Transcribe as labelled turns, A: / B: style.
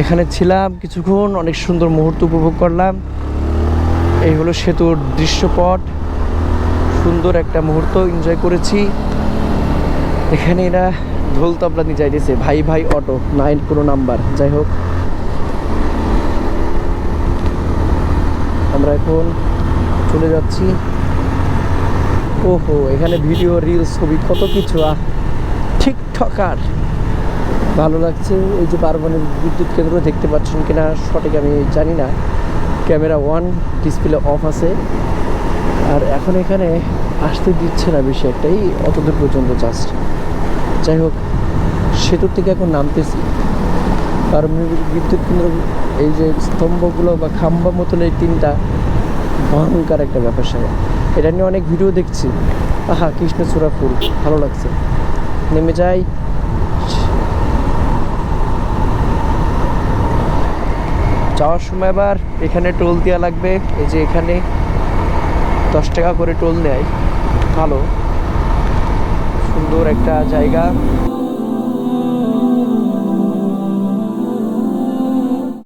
A: এখানে ছিলাম কিছুক্ষণ, অনেক সুন্দর মুহূর্ত উপভোগ করলাম। এই হলো সেতুর দৃশ্যপট। সুন্দর একটা মুহূর্ত এনজয় করেছি। এখানে এরা ঢোল তবলা নিয়ে যাইতেছে, ভাই ভাই অটো, নাইন কোনো নাম্বার, যাই হোক। আমরা এখন চলে যাচ্ছি। ওহো, এখানে ভিডিও রিলস ছবি, কত কিছু, আহ ঠিকঠাকার ভালো লাগছে। এই যে পারমাণবিক বিদ্যুৎ কেন্দ্র দেখতে পাচ্ছেন কিনা সঠিক আমি জানি না। ক্যামেরা ওয়ান, ডিসপ্লে অফ আছে। আর এখন এখানে আসতে দিচ্ছে না বেশি একটাই অতদূর পর্যন্ত জাস্ট যাই হোক, সেতুর থেকে এখন নামতেছি। পারমাণবিক বিদ্যুৎ কেন্দ্র, এই যে স্তম্ভগুলো বা খাম্বা মতন এই তিনটা, ভয়ঙ্কর একটা ব্যাপার স্যাপার এটা নিয়ে অনেক ভিডিও দেখছি। আহা, কৃষ্ণচূড়া ফুল, ভালো লাগছে। নেমে যাই। যাওয়ার সময় আবার এখানে টোল দেওয়া লাগবে। এই যে এখানে দশ টাকা করে টোল নেয়। ভালো। সুন্দর একটা জায়গা।